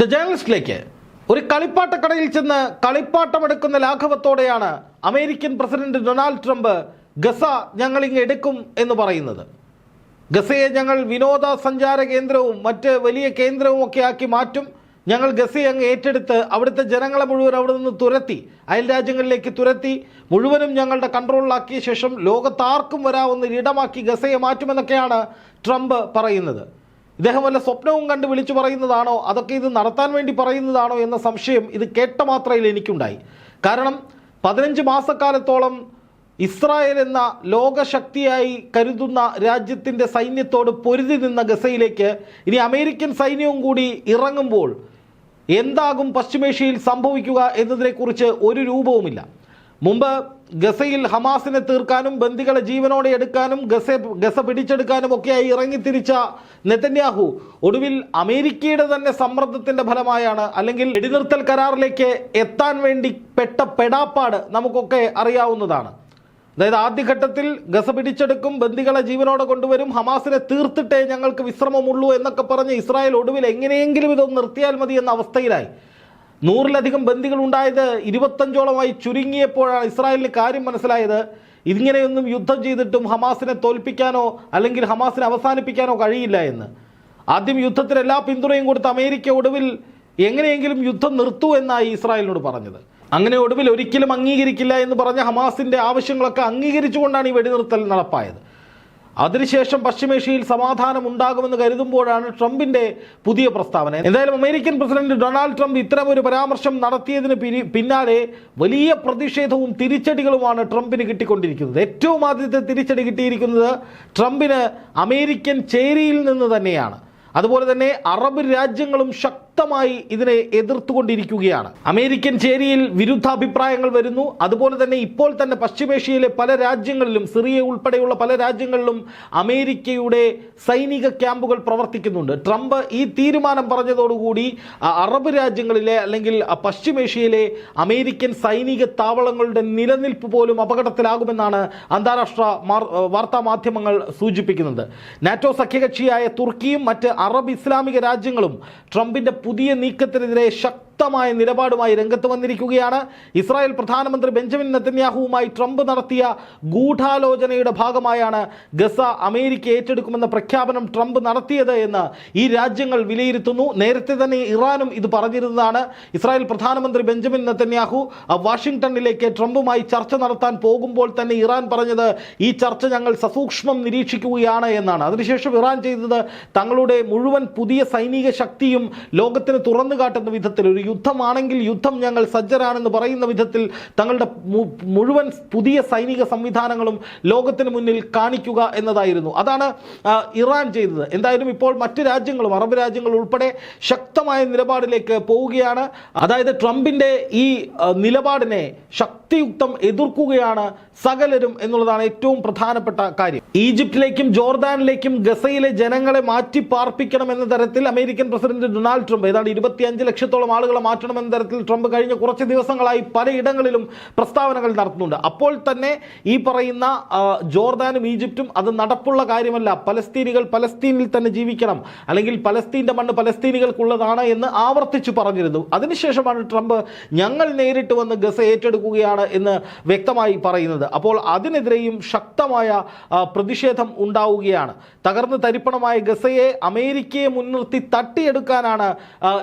The ജേർണലിസ്റ്റിലേക്ക് ഒരു കളിപ്പാട്ടക്കടയിൽ ചെന്ന് കളിപ്പാട്ടമെടുക്കുന്ന ലാഘവത്തോടെയാണ് American president Donald Trump Gaza ഞങ്ങൾ ഇങ്ങ് എടുക്കും എന്ന് പറയുന്നത്. ഗസയെ ഞങ്ങൾ വിനോദ സഞ്ചാര കേന്ദ്രവും മറ്റ് വലിയ കേന്ദ്രവും ഒക്കെ ആക്കി മാറ്റും. ഞങ്ങൾ ഗസയെ അങ്ങ് ഏറ്റെടുത്ത് അവിടുത്തെ ജനങ്ങളെ മുഴുവൻ അവിടെ നിന്ന് തുരത്തി അയൽ രാജ്യങ്ങളിലേക്ക് തുരത്തി മുഴുവനും ഞങ്ങളുടെ കൺട്രോളിലാക്കിയ ശേഷം ലോകത്താർക്കും വരാവുന്ന ഇടമാക്കി ഗസയെ മാറ്റുമെന്നൊക്കെയാണ് ട്രംപ് പറയുന്നത്. ഇദ്ദേഹം വല്ല സ്വപ്നവും കണ്ട് വിളിച്ചു പറയുന്നതാണോ? അതൊക്കെ ഇത് നടത്താൻ വേണ്ടി പറയുന്നതാണോ എന്ന സംശയം ഇത് കേട്ട മാത്രയിൽ എനിക്കുണ്ടായി. കാരണം പതിനഞ്ച് മാസക്കാലത്തോളം ഇസ്രായേൽ എന്ന ലോകശക്തിയായി കരുതുന്ന രാജ്യത്തിന്റെ സൈന്യത്തോട് പൊരുതി നിന്ന ഗസയിലേക്ക് ഇനി അമേരിക്കൻ സൈന്യവും കൂടി ഇറങ്ങുമ്പോൾ എന്താകും പശ്ചിമേഷ്യയിൽ സംഭവിക്കുക എന്നതിനെക്കുറിച്ച് ഒരു രൂപവുമില്ല. മുമ്പ് ഗസയിൽ ഹമാസിനെ തീർക്കാനും ബന്ദികളെ ജീവനോടെ എടുക്കാനും ഗസ ഗസ പിടിച്ചെടുക്കാനും ഒക്കെയായി ഇറങ്ങിത്തിരിച്ച നെതന്യാഹു ഒടുവിൽ അമേരിക്കയുടെ തന്നെ സമ്മർദ്ദത്തിന്റെ ഫലമായാണ് അല്ലെങ്കിൽ വെടിനിർത്തൽ കരാറിലേക്ക് എത്താൻ വേണ്ടി പെട്ട പെടാപ്പാട് നമുക്കൊക്കെ അറിയാവുന്നതാണ്. അതായത് ആദ്യഘട്ടത്തിൽ ഗസ പിടിച്ചെടുക്കും ബന്ദികളെ ജീവനോടെ കൊണ്ടുവരും ഹമാസിനെ തീർത്തിട്ടേ ഞങ്ങൾക്ക് വിശ്രമമുള്ളൂ എന്നൊക്കെ പറഞ്ഞ് ഇസ്രായേൽ ഒടുവിൽ എങ്ങനെയെങ്കിലും ഇതൊന്ന് നിർത്തിയാൽ മതി എന്ന അവസ്ഥയിലായി. നൂറിലധികം ബന്ദികൾ ഉണ്ടായത് ഇരുപത്തഞ്ചോളമായി ചുരുങ്ങിയപ്പോഴാണ് ഇസ്രായേലിന് കാര്യം മനസ്സിലായത്. ഇങ്ങനെയൊന്നും യുദ്ധം ചെയ്തിട്ടും ഹമാസിനെ തോൽപ്പിക്കാനോ അല്ലെങ്കിൽ ഹമാസിനെ അവസാനിപ്പിക്കാനോ കഴിയില്ല എന്ന്. ആദ്യം യുദ്ധത്തിന് എല്ലാ പിന്തുണയും കൊടുത്ത് അമേരിക്ക ഒടുവിൽ എങ്ങനെയെങ്കിലും യുദ്ധം നിർത്തൂ എന്നായി ഇസ്രായേലിനോട് പറഞ്ഞത്. അങ്ങനെ ഒടുവിൽ ഒരിക്കലും അംഗീകരിക്കില്ല എന്ന് പറഞ്ഞ ഹമാസിന്റെ ആവശ്യങ്ങളൊക്കെ അംഗീകരിച്ചുകൊണ്ടാണ് ഈ വെടിനിർത്തൽ നടപ്പായത്. അതിനുശേഷം പശ്ചിമേഷ്യയിൽ സമാധാനം ഉണ്ടാകുമെന്ന് കരുതുമ്പോഴാണ് ട്രംപിന്റെ പുതിയ പ്രസ്താവന. എന്തായാലും അമേരിക്കൻ പ്രസിഡന്റ് ഡൊണാൾഡ് ട്രംപ് ഇത്തരം ഒരു പരാമർശം നടത്തിയതിന് പിന്നാലെ വലിയ പ്രതിഷേധവും തിരിച്ചടികളുമാണ് ട്രംപിന് കിട്ടിക്കൊണ്ടിരിക്കുന്നത്. ഏറ്റവും ആദ്യത്തെ തിരിച്ചടി കിട്ടിയിരിക്കുന്നത് ട്രംപിന് അമേരിക്കൻ ചേരിയിൽ നിന്ന് തന്നെയാണ്. അതുപോലെ തന്നെ അറബ് രാജ്യങ്ങളും ശക്തമായി ഇതിനെ എതിർത്തുകൊണ്ടിരിക്കുകയാണ്. അമേരിക്കൻ ചേരിയിൽ വിരുദ്ധാഭിപ്രായങ്ങൾ വരുന്നു. അതുപോലെ തന്നെ ഇപ്പോൾ തന്നെ പശ്ചിമേഷ്യയിലെ പല രാജ്യങ്ങളിലും സിറിയ ഉൾപ്പെടെയുള്ള പല രാജ്യങ്ങളിലും അമേരിക്കയുടെ സൈനിക ക്യാമ്പുകൾ പ്രവർത്തിക്കുന്നുണ്ട്. ട്രംപ് ഈ തീരുമാനം പറഞ്ഞതോടുകൂടി അറബ് രാജ്യങ്ങളിലെ അല്ലെങ്കിൽ പശ്ചിമേഷ്യയിലെ അമേരിക്കൻ സൈനിക താവളങ്ങളുടെ നിലനിൽപ്പ് പോലും അപകടത്തിലാകുമെന്നാണ് അന്താരാഷ്ട്ര വാർത്താ മാധ്യമങ്ങൾ സൂചിപ്പിക്കുന്നത്. നാറ്റോ സഖ്യകക്ഷിയായ തുർക്കിയും മറ്റ് അറബ് ഇസ്ലാമിക രാജ്യങ്ങളും ട്രംപിന്റെ പുതിയ നീക്കത്തിനെതിരെ ശക്തമായ നിലപാടുമായി രംഗത്ത് വന്നിരിക്കുകയാണ്. ഇസ്രായേൽ പ്രധാനമന്ത്രി ബെഞ്ചമിൻ നെതന്യാഹുവുമായി ട്രംപ് നടത്തിയ ഗൂഢാലോചനയുടെ ഭാഗമായാണ് ഗസ അമേരിക്ക ഏറ്റെടുക്കുമെന്ന പ്രഖ്യാപനം ട്രംപ് നടത്തിയത് എന്ന് ഈ രാജ്യങ്ങൾ വിലയിരുത്തുന്നു. നേരത്തെ തന്നെ ഇറാനും ഇത് പറഞ്ഞിരുന്നതാണ്. ഇസ്രായേൽ പ്രധാനമന്ത്രി ബെഞ്ചമിൻ നെതന്യാഹു ആ, വാഷിംഗ്ടണിലേക്ക് ട്രംപുമായി ചർച്ച നടത്താൻ പോകുമ്പോൾ തന്നെ ഇറാൻ പറഞ്ഞത് ഈ ചർച്ച ഞങ്ങൾ സസൂക്ഷ്മം നിരീക്ഷിക്കുകയാണ് എന്നാണ്. അതിനുശേഷം ഇറാൻ ചെയ്തത് തങ്ങളുടെ മുഴുവൻ പുതിയ സൈനിക ശക്തിയും ലോകത്തിന് തുറന്നു കാട്ടുന്ന വിധത്തിൽ ഒരു യുദ്ധമാണെങ്കിൽ യുദ്ധം ഞങ്ങൾ സജ്ജരാണെന്ന് പറയുന്ന വിധത്തിൽ തങ്ങളുടെ മുഴുവൻ പുതിയ സൈനിക സംവിധാനങ്ങളും ലോകത്തിന് മുന്നിൽ കാണിക്കുക എന്നതായിരുന്നു. അതാണ് ഇറാൻ ചെയ്തത്. എന്തായാലും ഇപ്പോൾ മറ്റ് രാജ്യങ്ങളും അറബ് രാജ്യങ്ങൾ ഉൾപ്പെടെ ശക്തമായ നിലപാടിലേക്ക് പോവുകയാണ്. അതായത് ട്രംപിന്റെ ഈ നിലപാടിനെ ശക്തിയുക്തം എതിർക്കുകയാണ് സകലരും എന്നുള്ളതാണ് ഏറ്റവും പ്രധാനപ്പെട്ട കാര്യം. ഈജിപ്തിലേക്കും ജോർദാനിലേക്കും ഗസയിലെ ജനങ്ങളെ മാറ്റി പാർപ്പിക്കണം എന്ന തരത്തിൽ അമേരിക്കൻ പ്രസിഡന്റ് ഡൊണാൾഡ് ട്രംപ് ഏതാണ്ട് ഇരുപത്തിയഞ്ച് ലക്ഷത്തോളം ആളുകളെ മാറ്റണം എന്ന തരത്തിൽ ട്രംപ് കഴിഞ്ഞ കുറച്ച് ദിവസങ്ങളായി പലയിടങ്ങളിലും പ്രസ്താവനകൾ നടത്തുന്നുണ്ട്. അപ്പോൾ തന്നെ ഈ പറയുന്ന ജോർദാനും ഈജിപ്തും അത് നടപ്പുള്ള കാര്യമല്ല. പലസ്തീനികൾ പലസ്തീനിൽ തന്നെ ജീവിക്കണം. അല്ലെങ്കിൽ പലസ്തീന്റെ മണ്ണ് പലസ്തീനികൾക്കുള്ളതാണ് എന്ന് ആവർത്തിച്ചു പറഞ്ഞിരുന്നു. അതിനുശേഷമാണ് ട്രംപ് ഞങ്ങൾ നേരിട്ട് വന്ന് ഗസ ഏറ്റെടുക്കുകയാണ് എന്ന് വ്യക്തമായി പറയുന്നത്. അപ്പോൾ അതിനെതിരെയും ശക്തമായ പ്രതിഷേധം ഉണ്ടാവുകയാണ്. തകർന്ന് തരിപ്പണമായ ഗസയെ അമേരിക്കയെ മുൻനിർത്തി തട്ടിയെടുക്കാനാണ്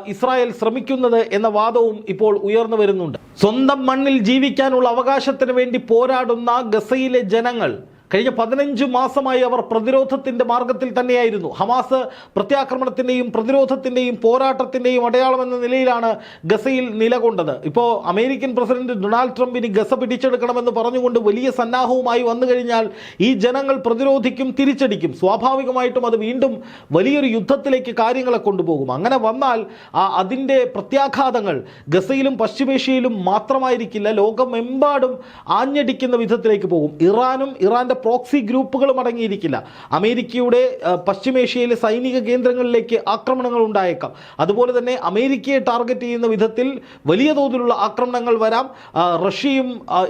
ഇസ്രായേൽ ശ്രമിക്കുന്നത് എന്ന വാദവും ഇപ്പോൾ ഉയർന്നു വരുന്നുണ്ട്. സ്വന്തം മണ്ണിൽ ജീവിക്കാനുള്ള അവകാശത്തിന് വേണ്ടി പോരാടുന്ന ഗസയിലെ ജനങ്ങൾ കഴിഞ്ഞ പതിനഞ്ച് മാസമായി അവർ പ്രതിരോധത്തിന്റെ മാർഗത്തിൽ തന്നെയായിരുന്നു. ഹമാസ് പ്രത്യാക്രമണത്തിന്റെയും പ്രതിരോധത്തിന്റെയും പോരാട്ടത്തിന്റെയും അടയാളം എന്ന നിലയിലാണ് ഗസയിൽ നിലകൊണ്ടത്. ഇപ്പോൾ അമേരിക്കൻ പ്രസിഡന്റ് ഡൊണാൾഡ് ട്രംപിന് ഗസ പിടിച്ചെടുക്കണമെന്ന് പറഞ്ഞുകൊണ്ട് വലിയ സന്നാഹവുമായി വന്നു കഴിഞ്ഞാൽ ഈ ജനങ്ങൾ പ്രതിരോധിക്കും തിരിച്ചടിക്കും. സ്വാഭാവികമായിട്ടും അത് വീണ്ടും വലിയൊരു യുദ്ധത്തിലേക്ക് കാര്യങ്ങളെ കൊണ്ടുപോകും. അങ്ങനെ വന്നാൽ അതിന്റെ പ്രത്യാഘാതങ്ങൾ ഗസയിലും പശ്ചിമേഷ്യയിലും മാത്രമായിരിക്കില്ല. ലോകമെമ്പാടും ആഞ്ഞടിക്കുന്ന വിധത്തിലേക്ക് പോകും. ഇറാനും ഇറാന്റെ അവരുടെ പ്രോക്സി ഗ്രൂപ്പുകളും അടങ്ങിയിരിക്കില്ല. അമേരിക്കയുടെ പശ്ചിമേഷ്യയിലെ സൈനിക കേന്ദ്രങ്ങളിലേക്ക് ആക്രമണങ്ങൾ ഉണ്ടായേക്കാം. അതുപോലെ തന്നെ അമേരിക്കയെ ടാർഗറ്റ് ചെയ്യുന്ന വിധത്തിൽ വലിയ തോതിലുള്ള ആക്രമണങ്ങൾ വരാം. റഷ്യയും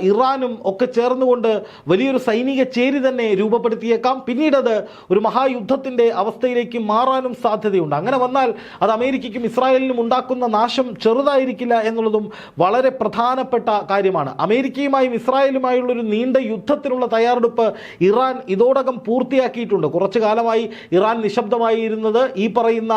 ഇറാനും ഒക്കെ ചേർന്നുകൊണ്ട് വലിയൊരു സൈനിക ചേരി തന്നെ രൂപപ്പെടുത്തിയേക്കാം. പിന്നീട് അത് ഒരു മഹായുദ്ധത്തിന്റെ അവസ്ഥയിലേക്ക് മാറാനും സാധ്യതയുണ്ട്. അങ്ങനെ വന്നാൽ അത് അമേരിക്കയ്ക്കും ഇസ്രായേലിനും ഉണ്ടാക്കുന്ന നാശം ചെറുതായിരിക്കില്ല എന്നുള്ളതും വളരെ പ്രധാനപ്പെട്ട കാര്യമാണ്. അമേരിക്കയുമായും ഇസ്രായേലുമായുള്ള ഒരു നീണ്ട യുദ്ധത്തിനുള്ള തയ്യാറെടുപ്പ് ഇറാൻ ഇതോടകം പൂർത്തിയാക്കിയിട്ടുണ്ട്. കുറച്ചു കാലമായി ഇറാൻ നിശബ്ദമായി ഇരുന്നത് ഈ പറയുന്ന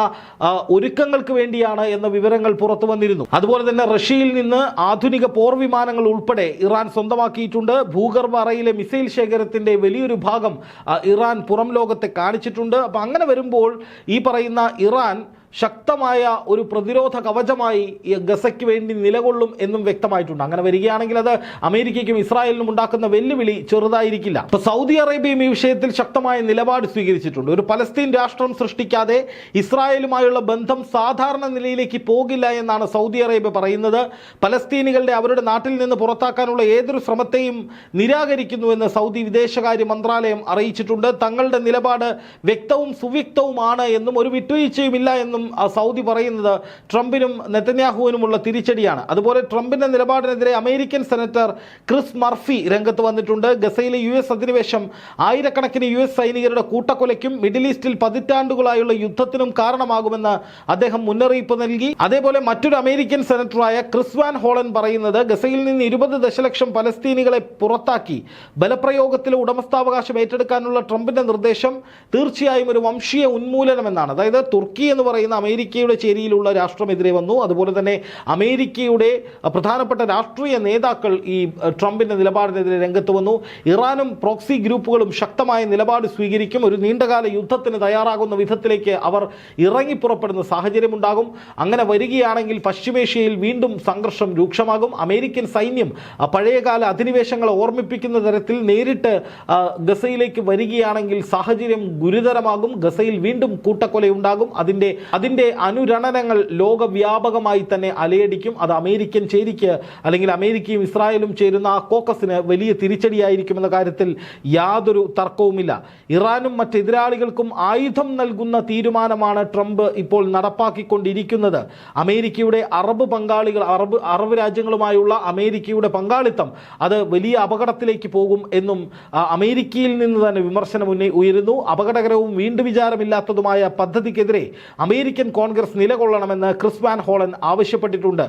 ഒരുക്കങ്ങൾക്ക് വേണ്ടിയാണ് എന്ന വിവരങ്ങൾ പുറത്തു വന്നിരുന്നു. അതുപോലെ തന്നെ റഷ്യയിൽ നിന്ന് ആധുനിക പോർ വിമാനങ്ങൾ ഉൾപ്പെടെ ഇറാൻ സ്വന്തമാക്കിയിട്ടുണ്ട്. ഭൂഗർഭ അറയിലെ മിസൈൽ ശേഖരത്തിന്റെ വലിയൊരു ഭാഗം ഇറാൻ പുറം ലോകത്തെ കാണിച്ചിട്ടുണ്ട്. അപ്പം അങ്ങനെ വരുമ്പോൾ ഈ പറയുന്ന ഇറാൻ ശക്തമായ ഒരു പ്രതിരോധ കവചമായി ഗസയ്ക്ക് വേണ്ടി നിലകൊള്ളും എന്നും വ്യക്തമായിട്ടുണ്ട്. അങ്ങനെ വരികയാണെങ്കിൽ അത് അമേരിക്കയ്ക്കും ഇസ്രായേലിനും ഉണ്ടാക്കുന്ന വെല്ലുവിളി ചെറുതായിരിക്കില്ല. ഇപ്പൊ സൗദി അറേബ്യയും ഈ വിഷയത്തിൽ ശക്തമായ നിലപാട് സ്വീകരിച്ചിട്ടുണ്ട്. ഒരു പലസ്തീൻ രാഷ്ട്രം സൃഷ്ടിക്കാതെ ഇസ്രായേലുമായുള്ള ബന്ധം സാധാരണ നിലയിലേക്ക് പോകില്ല എന്നാണ് സൗദി അറേബ്യ പറയുന്നത്. പലസ്തീനികളുടെ അവരുടെ നാട്ടിൽ നിന്ന് പുറത്താക്കാനുള്ള ഏതൊരു ശ്രമത്തെയും നിരാകരിക്കുന്നുവെന്ന് സൗദി വിദേശകാര്യ മന്ത്രാലയം അറിയിച്ചിട്ടുണ്ട്. തങ്ങളുടെ നിലപാട് വ്യക്തവും സുവ്യക്തവുമാണ് എന്നും ഒരു വിട്ടുവീഴ്ചയുമില്ല എന്നും ആ സൗദി പറയുന്നത് ട്രംപിനും നെതന്യാഹുവിനുമുള്ള തിരിച്ചടിയാണ്. അതുപോലെ ട്രംപിന്റെ നിലപാടിനെതിരെ അമേരിക്കൻ സെനറ്റർ ക്രിസ് മർഫി രംഗത്ത് വന്നിട്ടുണ്ട്. ഗസയിലെ യു എസ് അധിനിവേശം ആയിരക്കണക്കിന് യു എസ് സൈനികരുടെ കൂട്ടക്കൊലയ്ക്കും മിഡിൽ ഈസ്റ്റിൽ പതിറ്റാണ്ടുകളായുള്ള യുദ്ധത്തിനും കാരണമാകുമെന്ന് അദ്ദേഹം മുന്നറിയിപ്പ് നൽകി. അതേപോലെ മറ്റൊരു അമേരിക്കൻ സെനറ്ററായ ക്രിസ് വാൻ ഹോളൻ പറയുന്നത് ഗസയിൽ നിന്ന് ഇരുപത് ദശലക്ഷം പലസ്തീനികളെ പുറത്താക്കി. ബലപ്രയോഗത്തിലെ ഉടമസ്ഥാവകാശം ഏറ്റെടുക്കാനുള്ള ട്രംപിന്റെ നിർദ്ദേശം തീർച്ചയായും ഒരു വംശീയ ഉന്മൂലനമെന്നാണ്. അതായത് തുർക്കി എന്ന് പറയുന്ന അമേരിക്കയുടെ ചേരിയിലുള്ള രാഷ്ട്രമെതിരെ വന്നു. അതുപോലെ തന്നെ അമേരിക്കയുടെ പ്രധാനപ്പെട്ട രാഷ്ട്രീയ നേതാക്കൾ ഈ ട്രംപിന്റെ നിലപാടിനെതിരെ രംഗത്ത് വന്നു. ഇറാനും പ്രോക്സി ഗ്രൂപ്പുകളും ശക്തമായ നിലപാട് സ്വീകരിക്കും. ഒരു നീണ്ടകാല യുദ്ധത്തിന് തയ്യാറാകുന്ന വിധത്തിലേക്ക് അവർ ഇറങ്ങിപ്പുറപ്പെടുന്ന സാഹചര്യമുണ്ടാകും. അങ്ങനെ വരികയാണെങ്കിൽ പശ്ചിമേഷ്യയിൽ വീണ്ടും സംഘർഷം രൂക്ഷമാകും. അമേരിക്കൻ സൈന്യം പഴയകാല അധിനിവേശങ്ങളെ ഓർമ്മിപ്പിക്കുന്ന തരത്തിൽ നേരിട്ട് ഗസയിലേക്ക് വരികയാണെങ്കിൽ സാഹചര്യം ഗുരുതരമാകും. ഗസയിൽ വീണ്ടും കൂട്ടക്കൊലയുണ്ടാകും. അതിന്റെ അതിന്റെ അനുരണനങ്ങൾ ലോകവ്യാപകമായി തന്നെ അലയടിക്കും. അത് അമേരിക്കൻ ചേരിക്ക് അല്ലെങ്കിൽ അമേരിക്കയും ഇസ്രായേലും ചേരുന്ന ആ കോക്കസിന് വലിയ തിരിച്ചടിയായിരിക്കുമെന്ന കാര്യത്തിൽ യാതൊരു തർക്കവുമില്ല. ഇറാനും മറ്റ് എതിരാളികൾക്കും ആയുധം നൽകുന്ന തീരുമാനമാണ് ട്രംപ് ഇപ്പോൾ നടപ്പാക്കിക്കൊണ്ടിരിക്കുന്നത്. അമേരിക്കയുടെ അറബ് പങ്കാളികൾ അറബ് അറബ് രാജ്യങ്ങളുമായുള്ള അമേരിക്കയുടെ പങ്കാളിത്തം അത് വലിയ അപകടത്തിലേക്ക് പോകും എന്നും അമേരിക്കയിൽ നിന്ന് തന്നെ വിമർശനം ഉയരുന്നു. അപകടകരവും വീണ്ടും വിചാരമില്ലാത്തതുമായ പദ്ധതിക്കെതിരെ അമേരിക്കൻ കോൺഗ്രസ് നിലകൊള്ളണമെന്ന് ക്രിസ് വാൻ ഹോളൻ ആവശ്യപ്പെട്ടിട്ടുണ്ട്.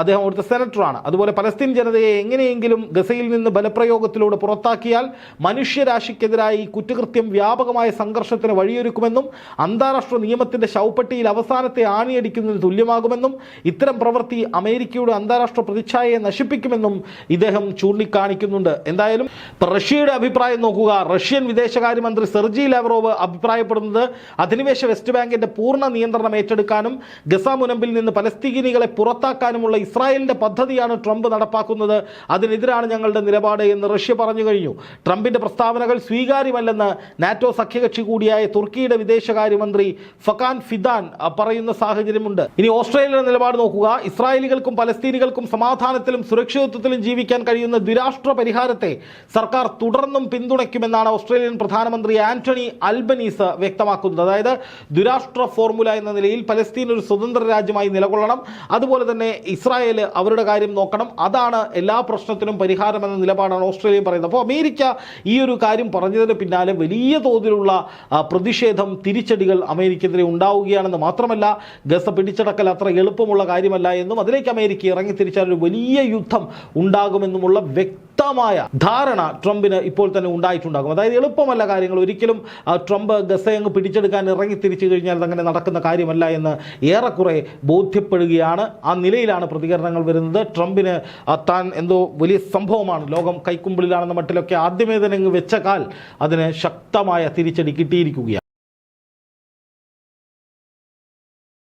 അദ്ദേഹം അവിടുത്തെ സെനറ്ററാണ്. അതുപോലെ പലസ്തീൻ ജനതയെ എങ്ങനെയെങ്കിലും ഗസയിൽ നിന്ന് ബലപ്രയോഗത്തിലൂടെ പുറത്താക്കിയാൽ മനുഷ്യരാശിക്കെതിരായി കുറ്റകൃത്യം വ്യാപകമായ സംഘർഷത്തിന് വഴിയൊരുക്കുമെന്നും അന്താരാഷ്ട്ര നിയമത്തിന്റെ ശവപ്പെട്ടിയിൽ അവസാനത്തെ ആണിയടിക്കുന്നതിന് തുല്യമാകുമെന്നും ഇത്തരം പ്രവൃത്തി അമേരിക്കയുടെ അന്താരാഷ്ട്ര പ്രതിച്ഛായയെ നശിപ്പിക്കുമെന്നും ഇദ്ദേഹം ചൂണ്ടിക്കാണിക്കുന്നുണ്ട്. എന്തായാലും റഷ്യയുടെ അഭിപ്രായം നോക്കുക. റഷ്യൻ വിദേശകാര്യമന്ത്രി സെർജി ലാവ്റോവ് അഭിപ്രായപ്പെടുന്നത് അധിനിവേശ വെസ്റ്റ് ബാങ്കിന്റെ പൂർണ നിയന്ത്രണം ഏറ്റെടുക്കാനും ഗസ മുനമ്പിൽ നിന്ന് പലസ്തീനികളെ പുറത്താക്കാനുമുള്ള ഇസ്രായേലിന്റെ പദ്ധതിയാണ് ട്രംപ് നടപ്പാക്കുന്നത്. അതിനെതിരാണ് ഞങ്ങളുടെ നിലപാട് എന്ന് റഷ്യ പറഞ്ഞു കഴിഞ്ഞു. ട്രംപിന്റെ പ്രസ്താവനകൾ സ്വീകാര്യമല്ലെന്ന് നാറ്റോ സഖ്യകക്ഷി കൂടിയായ തുർക്കിയുടെ വിദേശകാര്യമന്ത്രി ഫക്കാൻ ഫിദാൻ പറയുന്ന സാഹചര്യമുണ്ട്. ഇനി ഓസ്ട്രേലിയയുടെ നിലപാട് നോക്കുക. ഇസ്രായേലികൾക്കും പലസ്തീനികൾക്കും സമാധാനത്തിലും സുരക്ഷിതത്വത്തിലും ജീവിക്കാൻ കഴിയുന്ന ദ്വിരാഷ്ട്ര പരിഹാരത്തെ സർക്കാർ തുടർന്നും പിന്തുണയ്ക്കുമെന്നാണ് ഓസ്ട്രേലിയൻ പ്രധാനമന്ത്രി ആന്റണി അൽബനീസ് വ്യക്തമാക്കുന്നത്. അതായത് ദ്വിരാഷ്ട്ര ഫോർമുല എന്ന നിലയിൽ പലസ്തീൻ ഒരു സ്വതന്ത്ര രാജ്യമായി നിലകൊള്ളണം. അതുപോലെ തന്നെ ഇസ്രായേൽ അവരുടെ കാര്യം നോക്കണം. അതാണ് എല്ലാ പ്രശ്നത്തിനും പരിഹാരമെന്ന നിലപാടാണ് ഓസ്ട്രേലിയ പറയുന്നത്. അപ്പോൾ അമേരിക്ക ഈ ഒരു കാര്യം പറഞ്ഞതിന് പിന്നാലെ വലിയ തോതിലുള്ള പ്രതിഷേധം തിരിച്ചടികൾ അമേരിക്കെതിരെ ഉണ്ടാവുകയാണെന്ന് മാത്രമല്ല ഗസ പിടിച്ചടക്കൽ അത്ര എളുപ്പമുള്ള കാര്യമല്ല എന്നും അതിലേക്ക് അമേരിക്ക ഇറങ്ങി തിരിച്ചാൽ ഒരു വലിയ യുദ്ധം ഉണ്ടാകുമെന്നുമുള്ള വ്യക്തമായ ധാരണ ട്രംപിന് ഇപ്പോൾ തന്നെ ഉണ്ടായിട്ടുണ്ടാകും. അതായത് എളുപ്പമല്ല കാര്യങ്ങൾ. ഒരിക്കലും ട്രംപ് ഗസയങ്ങ് പിടിച്ചെടുക്കാൻ ഇറങ്ങി തിരിച്ചു കഴിഞ്ഞാൽ അതങ്ങനെ നടക്കുന്ന കാര്യമല്ല എന്ന് ഏറെക്കുറെ ബോധ്യപ്പെടുകയാണ്. ആ നിലയിലാണ് പ്രതികരണങ്ങൾ വരുന്നത്. ട്രംപിന് താൻ എന്തോ വലിയ സംഭവമാണ്. ലോകം കൈക്കുമ്പിളിലാണെന്ന മട്ടിലൊക്കെ ആദ്യമേ തന്നെ അങ്ങ് വെച്ച കാൽ അതിന് ശക്തമായ തിരിച്ചടി കിട്ടിയിരിക്കുകയാണ്.